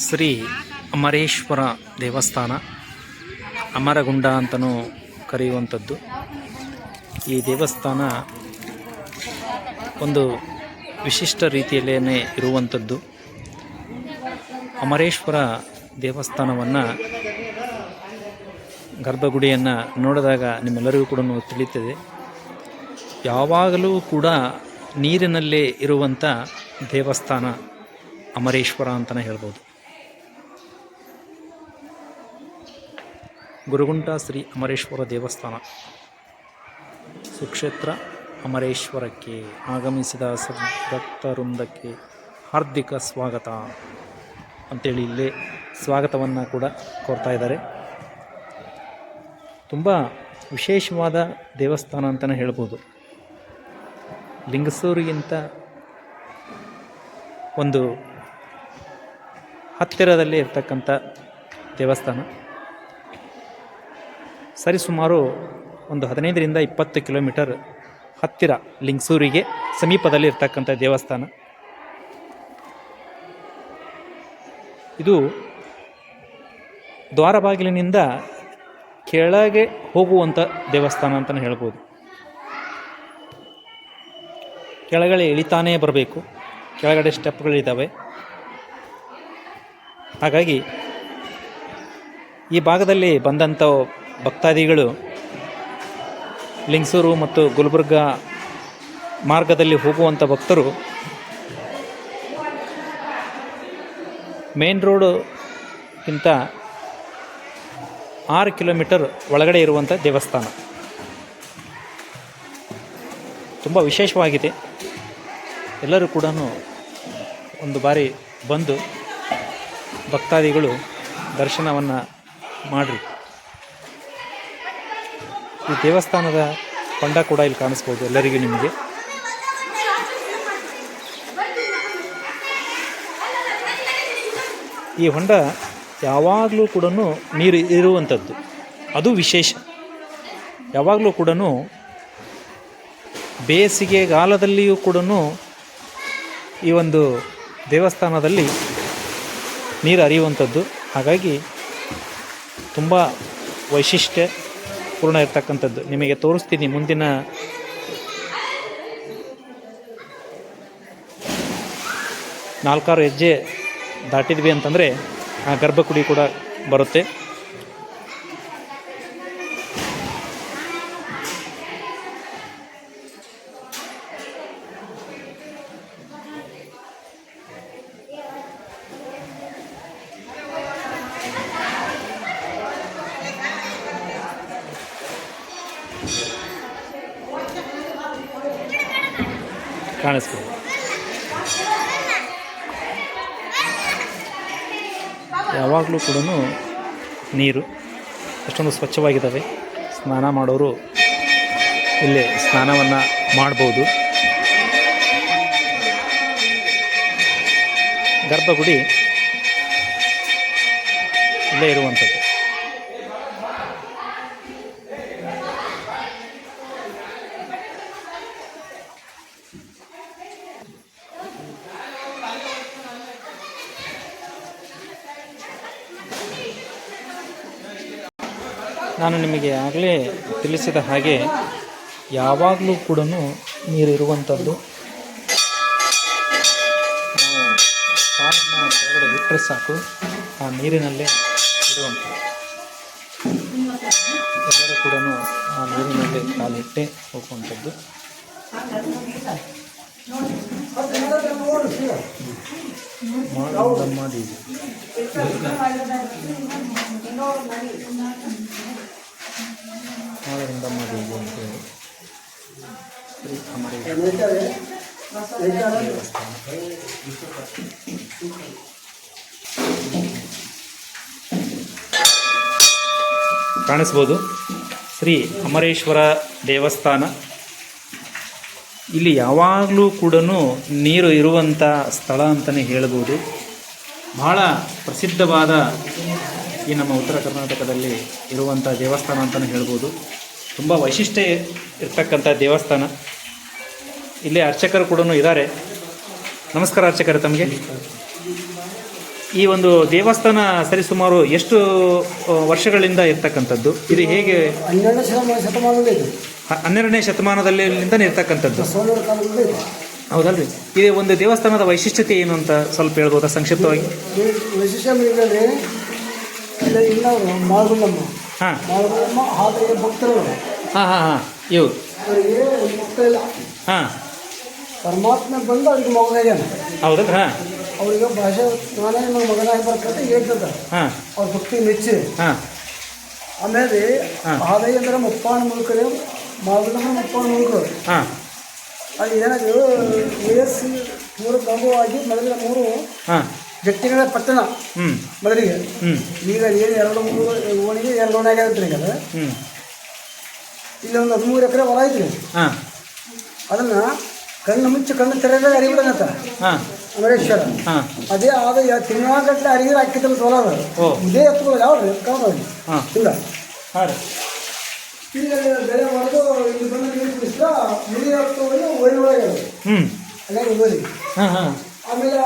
ಶ್ರೀ ಅಮರೇಶ್ವರ ದೇವಸ್ಥಾನ. ಅಮರಗುಂಡ ಅಂತಲೂ ಕರೆಯುವಂಥದ್ದು. ಈ ದೇವಸ್ಥಾನ ಒಂದು ವಿಶಿಷ್ಟ ರೀತಿಯಲ್ಲೇ ಇರುವಂಥದ್ದು. ಅಮರೇಶ್ವರ ದೇವಸ್ಥಾನವನ್ನು ಗರ್ಭಗುಡಿಯನ್ನು ನೋಡಿದಾಗ ನಿಮ್ಮೆಲ್ಲರಿಗೂ ಕೂಡ ತಿಳಿತದೆ ಯಾವಾಗಲೂ ಕೂಡ ನೀರಿನಲ್ಲೇ ಇರುವಂಥ ದೇವಸ್ಥಾನ ಅಮರೇಶ್ವರ ಅಂತಲೇ ಹೇಳ್ಬೋದು. ಗುರುಗುಂಟ ಶ್ರೀ ಅಮರೇಶ್ವರ ದೇವಸ್ಥಾನ. ಸುಕ್ಷೇತ್ರ ಅಮರೇಶ್ವರಕ್ಕೆ ಆಗಮಿಸಿದ ಸದ್ಭಕ್ತವೃಂದಕ್ಕೆ ಹಾರ್ದಿಕ ಸ್ವಾಗತ. ಅಂತೇಳಿ ಇಲ್ಲೇ ಸ್ವಾಗತವನ್ನು ಕೂಡ ಕೊಡ್ತಾ ಇದ್ದಾರೆ. ತುಂಬ ವಿಶೇಷವಾದ ದೇವಸ್ಥಾನ ಅಂತಲೇ ಹೇಳ್ಬೋದು. ಲಿಂಗಸೂರಿಗಿಂತ ಒಂದು ಹತ್ತಿರದಲ್ಲಿ ಇರ್ತಕ್ಕಂಥ ದೇವಸ್ಥಾನ. ಸರಿಸುಮಾರು ಒಂದು ಹದಿನೈದರಿಂದ ಇಪ್ಪತ್ತು ಕಿಲೋಮೀಟರ್ ಹತ್ತಿರ ಲಿಂಗಸೂರಿಗೆ ಸಮೀಪದಲ್ಲಿ ಇರ್ತಕ್ಕಂಥ ದೇವಸ್ಥಾನ. ಇದು ದ್ವಾರಬಾಗಿಲಿನಿಂದ ಕೆಳಗೆ ಹೋಗುವಂಥ ದೇವಸ್ಥಾನ ಅಂತಲೇ ಹೇಳ್ಬೋದು. ಕೆಳಗಡೆ ಇಳಿತಾನೇ ಬರಬೇಕು. ಕೆಳಗಡೆ ಸ್ಟೆಪ್ಗಳಿದ್ದಾವೆ. ಹಾಗಾಗಿ ಈ ಭಾಗದಲ್ಲಿ ಬಂದಂಥ ಭಕ್ತಾದಿಗಳು ಲಿಂಗಸೂರು ಮತ್ತು ಗುಲ್ಬರ್ಗ ಮಾರ್ಗದಲ್ಲಿ ಹೋಗುವಂಥ ಭಕ್ತರು ಮೇನ್ ರೋಡುಗಿಂತ ಆರು ಕಿಲೋಮೀಟರ್ ಒಳಗಡೆ ಇರುವಂಥ ದೇವಸ್ಥಾನ. ತುಂಬ ವಿಶೇಷವಾಗಿದೆ. ಎಲ್ಲರೂ ಕೂಡ ಒಂದು ಬಾರಿ ಬಂದು ಭಕ್ತಾದಿಗಳು ದರ್ಶನವನ್ನು ಮಾಡಿರಿ. ಈ ದೇವಸ್ಥಾನದ ಹೊಂಡ ಕೂಡ ಇಲ್ಲಿ ಕಾಣಿಸ್ಬೋದು ಎಲ್ಲರಿಗೂ ನಿಮಗೆ. ಈ ಹೊಂಡ ಯಾವಾಗಲೂ ಕೂಡ ನೀರು ಇರುವಂಥದ್ದು. ಅದು ವಿಶೇಷ. ಯಾವಾಗಲೂ ಕೂಡ ಬೇಸಿಗೆಗಾಲದಲ್ಲಿಯೂ ಕೂಡ ಈ ಒಂದು ದೇವಸ್ಥಾನದಲ್ಲಿ ನೀರು ಹರಿಯುವಂಥದ್ದು. ಹಾಗಾಗಿ ತುಂಬ ವೈಶಿಷ್ಟ್ಯ ಪೂರ್ಣ ಇರ್ತಕ್ಕಂಥದ್ದು. ನಿಮಗೆ ತೋರಿಸ್ತೀನಿ ಮುಂದಿನ ನಾಲ್ಕಾರು ಹೆಜ್ಜೆ ದಾಟಿದ್ವಿ ಅಂತಂದರೆ ಆ ಗರ್ಭಗುಡಿ ಕೂಡ ಬರುತ್ತೆ. ಕಾಣಿಸ್ಬೋದು ಯಾವಾಗಲೂ ಕೂಡ ನೀರು ಅಷ್ಟೊಂದು ಸ್ವಚ್ಛವಾಗಿದ್ದಾವೆ. ಸ್ನಾನ ಮಾಡೋರು ಇಲ್ಲೇ ಸ್ನಾನವನ್ನು ಮಾಡ್ಬೋದು. ಗರ್ಭಗುಡಿ ಇಲ್ಲೇ ಇರುವಂಥದ್ದು. ನಾನು ನಿಮಗೆ ಆಗಲೇ ತಿಳಿಸಿದ ಹಾಗೆ ಯಾವಾಗಲೂ ಕೂಡ ನೀರಿರುವಂಥದ್ದು. ಕಾಲನ್ನು ಕೆಳಗಡೆ ಬಿಟ್ಟರೆ ಸಾಕು. ಆ ನೀರಿನಲ್ಲೇ ಇರುವಂಥದ್ದು. ಎಲ್ಲರೂ ಕೂಡ ಆ ನೀರಿನಲ್ಲೇ ಕಾಲಿಟ್ಟೆ ಹೋಗುವಂಥದ್ದು. ಮಾಳಂದಮ್ಮ ದೇವಿ ಮಾಳಂದಮ್ಮ ದೇವಿ ಅಂತೇಳಿ ಶ್ರೀ ಅಮರೇಶ್ವರ ದೇವಸ್ಥಾನ ಕಾಣಿಸ್ಬೋದು. ಶ್ರೀ ಅಮರೇಶ್ವರ ದೇವಸ್ಥಾನ. ಇಲ್ಲಿ ಯಾವಾಗಲೂ ಕೂಡ ನೀರು ಇರುವಂಥ ಸ್ಥಳ ಅಂತಲೇ ಹೇಳ್ಬೋದು. ಬಹಳ ಪ್ರಸಿದ್ಧವಾದ ಈ ನಮ್ಮ ಉತ್ತರ ಕರ್ನಾಟಕದಲ್ಲಿ ಇರುವಂಥ ದೇವಸ್ಥಾನ ಅಂತಲೇ ಹೇಳ್ಬೋದು. ತುಂಬ ವೈಶಿಷ್ಟ್ಯ ಇರ್ತಕ್ಕಂಥ ದೇವಸ್ಥಾನ. ಇಲ್ಲಿ ಅರ್ಚಕರು ಕೂಡ ಇದ್ದಾರೆ. ನಮಸ್ಕಾರ ಅರ್ಚಕರು ತಮಗೆ. ಈ ಒಂದು ದೇವಸ್ಥಾನ ಸರಿಸುಮಾರು ಎಷ್ಟು ವರ್ಷಗಳಿಂದ ಇರ್ತಕ್ಕಂಥದ್ದು? ಇದು ಹೇಗೆ? ಹನ್ನೆರಡನೇ ಶತಮಾನ ಶತಮಾನದಿಂದ ಇದೆ. ಹ- ಹನ್ನೆರಡನೇ ಶತಮಾನದಲ್ಲಿ ಇರ್ತಕ್ಕಂಥದ್ದು. ಹೌದಲ್ರಿ? ಇದು ಒಂದು ದೇವಸ್ಥಾನದ ವೈಶಿಷ್ಟ್ಯತೆ ಏನು ಅಂತ ಸ್ವಲ್ಪ ಹೇಳ್ಬೋದಾ ಸಂಕ್ಷಿಪ್ತವಾಗಿ? ಹಾ. ಹಾ ಹಾ ಹಾಂ. ಇವು. ಹಾಂ. ಪರಮಾತ್ಮ ಬಂದು ಅವ್ರಿಗೆ ಹೌದಾ ಹಾಂ. ಅವ್ರಿಗೆ ಭಾಷೆ ನಾನೇ ನನ್ನ ಮಗನಾಗಿ ಬರ್ಕಂತ ಹೇಳ್ತದ. ಹಾಂ. ಅವ್ರ ಭಕ್ತಿ ಮೆಚ್ಚಿ. ಹಾಂ. ಆಮೇಲೆ. ಆದಾಯ ಅಂದ್ರೆ ಮುಪ್ಪಾಣ ಮುಳುಕರು ಮಾಳಗುಂಡಮ್ಮ ಮುಪ್ಪಾಣ ಮುಳುಕರು ಹಾಂ. ಅದು ಏನಾದ್ರು ವಯಸ್ಸು ಮೂರು ಪ್ರಭುವಾಗಿ ಮೊದಲಿನ ಮೂರು ಹಾಂ. ವ್ಯಕ್ತಿಗಳ ಪಟ್ಟಣ ಹ್ಞೂ ಮೊದಲಿಗೆ. ಈಗ ಏನು ಎರಡು ಮೂರು ಓಣಿಗೆ ಎರಡು ಓಣಿ ಆಗ್ಯಾದ್ರಿ ಈಗ. ಅದು. ಹ್ಞೂ ಇಲ್ಲಿ ಒಂದು ಹದಿಮೂರು ಎಕರೆ ಹೊಲ ಐತ್ರಿ. ಹಾಂ. ಅದನ್ನ ಕಣ್ಣು ಮುಚ್ಚಿ ಕಣ್ಣು ತೆರೆದ ಅರಿಬಿಡಂತ ಹಾಂ. ಅದೇ ಆದ ತಿಂಗಳಗಟ್ಟಲೆ ಅರಿಗಿರ ಹಾಕಿದ್ರೆ ಓ. ಇದೇ ಎತ್ತುಗಳು ಯಾವ್ದು? ಕಾಣೋದು ಹಾಂ. ಇಲ್ಲ. ಹಾಂ ರೀ. ಈಗ ಬೆಳೆ ಹೊಡೆದು ಇಲ್ಲಿ ಬಂದು ನೀರು ಹತ್ತುಗಳು ಒಳ್ಳೆ ಒಳಗೆ ಹ್ಞೂ ಅಲ್ಲೇ ಹೋಗಿ ಹಾಂ ಹಾಂ. ಆಮೇಲೆ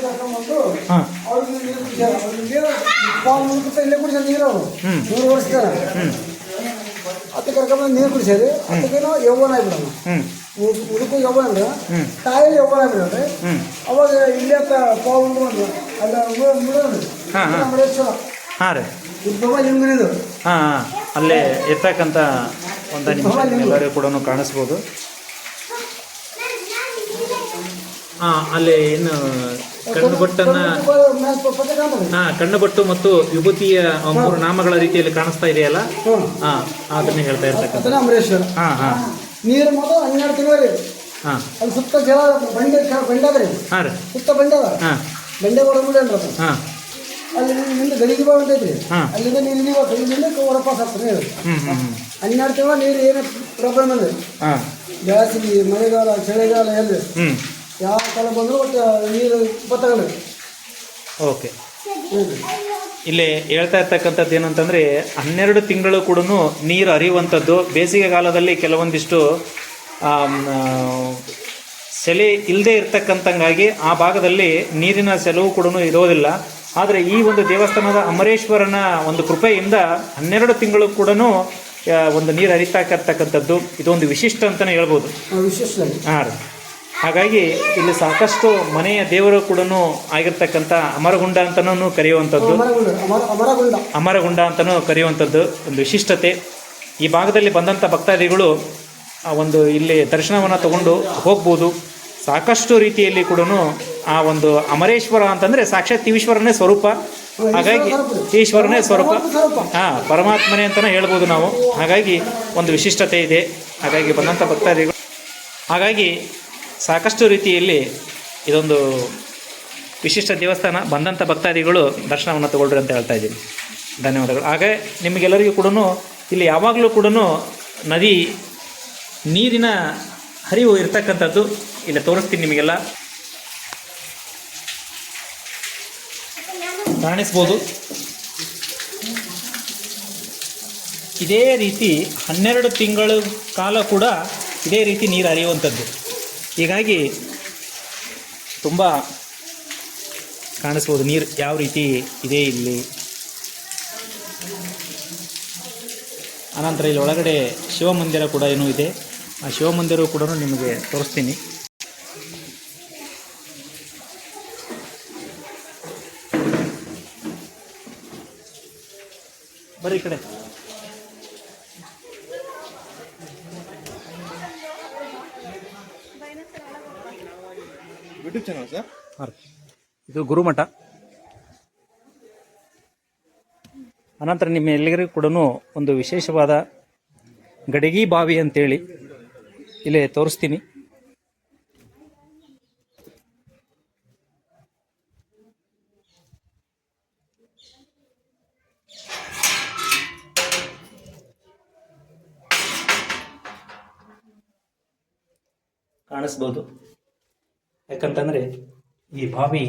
ಕರ್ಕೊಂಡ್ಬಂದು ಅವ್ರಿಗೆ ನೀರು ಕುಡಿಸ್ಯಾರ. ಅವ್ರಿಗೆ ಇಲ್ಲೇ ಕುಡಿಸ್ಯಾರ ನೀರು ಅವರು. ಹತ್ತು ಕರ್ಕೊಂಡ್ಬಂದು ನೀರು ಕುಡಿಸ್ಯಾರಿ. ಅದಕ್ಕೇನೋ ಯೌವನ ಆಗ್ಬಿಡೋಣ ಹ್ಞೂ ಯೌವನ ಅಂದ್ರೆ ತಾಯಿ ಯೌವನ ಅಂದ್ರೆ ಅವಾಗ ಇಲ್ಲೇ ಪಾಲ್ ಉಂಡು ಅಲ್ಲ ಮುಡೋದು ಹಾ, ರೀ. ಉದ್ಭವ ಲಿಂಗನಿದು. ಹಾಂ ಹಾಂ. ಅಲ್ಲೇ ಇರ್ತಕ್ಕಂಥ ಒಂದು ನಿಮಿಷ ಎಲ್ಲರಿಗೂ ಕೂಡ ಕಾಣಿಸ್ಬೋದು. ಹಾಂ ಅಲ್ಲಿ ಏನು ಕಣ್ಣು ಹಾ ಹಾಂ ಕಣ್ಣು ಬಟ್ಟು ಮತ್ತು ವಿಭೂತಿಯ ಮೂರು ನಾಮಗಳ ರೀತಿಯಲ್ಲಿ ಕಾಣಿಸ್ತಾ ಇದೆಯಲ್ಲ? ಹಾ. ಅದನ್ನೇ ಹೇಳ್ತಾ ಇರ್ತಕ್ಕಂಥ ಹಾಂ ಹಾಂ. ನೀರು ಮೊದಲು ಹನ್ನೆರಡು ತಿಂಗಳು ರೀ ಹಾಂ. ಅಲ್ಲಿ ಸುತ್ತ ಜಲ ಬಂಡೆ ಬಂಡೆ ಅದ ರೀ ಹಾಂ ರೀ. ಸುತ್ತ ಬಂಡೆ ಹಾಂ. ಬಂಡೆ ಅಂದ್ರೆ ಅದು. ಹಾಂ. ಅಲ್ಲಿ ನಿಂದ ಗಡಿಗೆ ಹಾ. ಅಲ್ಲಿಂದ ನೀರು ನೀವು ಇಲ್ಲಿಂದ ಹೊರಪಾಸ್ ಆಗ್ತದೆ ನೀರು ಹ್ಞೂ ಹ್ಞೂ ಹ್ಞೂ ಹನ್ನೆರಡು ತಿಂಗಳು ನೀರು ಏನು ಪ್ರಾಬ್ಲಮ್ ಅದ ಬೇಸಿಗೆ ಮಳೆಗಾಲ ಚಳಿಗಾಲ ಎಲ್ಲಿ. ಹ್ಞೂ ಯಾವ ಕಾಲ ಬಂದರೂ ಒಟ್ಟು ನೀರು ಇಪ್ಪತ್ತಾಗಲ್ಲ ಓಕೆ. ಇಲ್ಲಿ ಹೇಳ್ತಾ ಇರ್ತಕ್ಕಂಥದ್ದು ಏನಂತಂದರೆ ಹನ್ನೆರಡು ತಿಂಗಳು ಕೂಡ ನೀರು ಹರಿಯುವಂಥದ್ದು. ಬೇಸಿಗೆ ಕಾಲದಲ್ಲಿ ಕೆಲವೊಂದಿಷ್ಟು ಸೆಲೆ ಇಲ್ಲದೆ ಇರ್ತಕ್ಕಂಥಂಗಾಗಿ ಆ ಭಾಗದಲ್ಲಿ ನೀರಿನ ಸೆಲವು ಕೂಡ ಇರೋದಿಲ್ಲ. ಆದರೆ ಈ ಒಂದು ದೇವಸ್ಥಾನದ ಅಮರೇಶ್ವರನ ಒಂದು ಕೃಪೆಯಿಂದ ಹನ್ನೆರಡು ತಿಂಗಳು ಕೂಡ ಒಂದು ನೀರು ಹರಿತಾ ಇರ್ತಕ್ಕಂಥದ್ದು. ಇದೊಂದು ವಿಶಿಷ್ಟ ಅಂತಲೇ ಹೇಳ್ಬೋದು. ಹಾಂ ರೀ. ಹಾಗಾಗಿ ಇಲ್ಲಿ ಸಾಕಷ್ಟು ಮನೆಯ ದೇವರು ಕೂಡ ಆಗಿರ್ತಕ್ಕಂಥ ಅಮರಗುಂಡ ಅಂತಲೂ ಕರೆಯುವಂಥದ್ದು. ಅಮರಗುಂಡ ಅಂತನೂ ಕರೆಯುವಂಥದ್ದು ಒಂದು ವಿಶಿಷ್ಟತೆ. ಈ ಭಾಗದಲ್ಲಿ ಬಂದಂಥ ಭಕ್ತಾದಿಗಳು, ಆ ಒಂದು ಇಲ್ಲಿ ದರ್ಶನವನ್ನು ತಗೊಂಡು ಹೋಗ್ಬೋದು. ಸಾಕಷ್ಟು ರೀತಿಯಲ್ಲಿ ಕೂಡ ಆ ಒಂದು ಅಮರೇಶ್ವರ ಅಂತಂದರೆ ಸಾಕ್ಷಾತ್ ಈಶ್ವರನೇ ಸ್ವರೂಪ. ಹಾಗಾಗಿ ಈಶ್ವರನೇ ಸ್ವರೂಪ. ಹಾಂ, ಪರಮಾತ್ಮನೇ ಅಂತಲೇ ಹೇಳ್ಬೋದು ನಾವು. ಹಾಗಾಗಿ ಒಂದು ವಿಶಿಷ್ಟತೆ ಇದೆ. ಹಾಗಾಗಿ ಬಂದಂಥ ಭಕ್ತಾದಿಗಳು. ಹಾಗಾಗಿ ಸಾಕಷ್ಟು ರೀತಿಯಲ್ಲಿ ಇದೊಂದು ವಿಶಿಷ್ಟ ದೇವಸ್ಥಾನ ಬಂದಂಥ ಭಕ್ತಾದಿಗಳು ದರ್ಶನವನ್ನು ತಗೊಳ್ರಿ ಅಂತ ಹೇಳ್ತಾ ಇದ್ದೀನಿ. ಧನ್ಯವಾದಗಳು. ಹಾಗೆ ನಿಮಗೆಲ್ಲರಿಗೂ ಕೂಡ ಇಲ್ಲಿ ಯಾವಾಗಲೂ ಕೂಡ ನದಿ, ನೀರಿನ ಹರಿವು ಇರ್ತಕ್ಕಂಥದ್ದು ಇಲ್ಲಿ ತೋರಿಸ್ತೀನಿ ನಿಮಗೆಲ್ಲ. ಕಾಣಿಸ್ಬೋದು. ಇದೇ ರೀತಿ ಹನ್ನೆರಡು ತಿಂಗಳ ಕಾಲ ಕೂಡ ಇದೇ ರೀತಿ ನೀರು ಹರಿಯುವಂಥದ್ದು. ಹೀಗಾಗಿ ತುಂಬ ಕಾಣಿಸ್ಬೋದು ನೀರು ಯಾವ ರೀತಿ ಇದೆ ಇಲ್ಲಿ. ಅನಂತರ ಇಲ್ಲಿ ಒಳಗಡೆ ಶಿವಮಂದಿರ ಕೂಡ ಏನೂ ಇದೆ. ಆ ಶಿವಮಂದಿರ ಕೂಡ ನಿಮಗೆ ತೋರಿಸ್ತೀನಿ. ಬರ್ರಿ ಈ ಕಡೆ. ಯೂಟ್ಯೂಬ್ ಚಾನಲ್ ಸರ್ ಹಾಂ ರೀ. ಇದು ಗುರುಮಠ ಅನಂತರ ನಿಮ್ಮ ಎಲ್ಲರಿಗೂ ಕೂಡ ಒಂದು ವಿಶೇಷವಾದ ಗಡಿಗಿ ಬಾವಿ ಅಂತೇಳಿ ಇಲ್ಲಿ ತೋರಿಸ್ತೀನಿ. ಕಾಣಿಸ್ಬೋದು. ಯಾಕಂತಂದರೆ ಈ ಬಾವಿ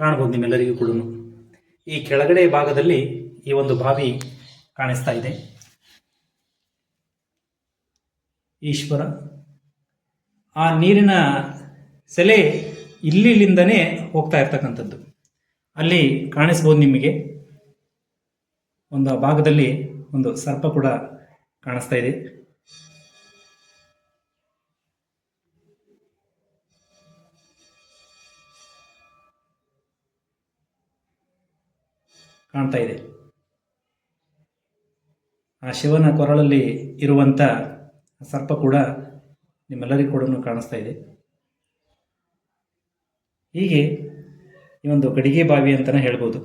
ಕಾಣ್ಬೋದು ನಿಮ್ಮೆಲ್ಲರಿಗೂ ಕೂಡ ಈ ಕೆಳಗಡೆ ಭಾಗದಲ್ಲಿ ಈ ಒಂದು ಬಾವಿ ಕಾಣಿಸ್ತಾ ಇದೆ. ಈಶ್ವರ, ಆ ನೀರಿನ ಸೆಲೆ ಇಲ್ಲಿ ಇಲ್ಲಿಂದನೇ ಹೋಗ್ತಾ ಇರ್ತಕ್ಕಂಥದ್ದು. ಅಲ್ಲಿ ಕಾಣಿಸ್ಬೋದು ನಿಮಗೆ. ಒಂದು ಆ ಭಾಗದಲ್ಲಿ ಒಂದು ಸರ್ಪ ಕೂಡ ಕಾಣಿಸ್ತಾ ಇದೆ. ಕಾಣ್ತಾ ಇದೆ. ಆ ಶಿವನ ಕೊರಳಲ್ಲಿ ಇರುವಂಥ ಸರ್ಪ ಕೂಡ ನಿಮ್ಮೆಲ್ಲರಿಗೂ ಕೂಡ ಕಾಣಿಸ್ತಾ ಇದೆ. ಹೀಗೆ ಈ ಒಂದು ಗಡಿಗೆ ಬಾವಿ ಅಂತಲೇ ಹೇಳ್ಬೋದು.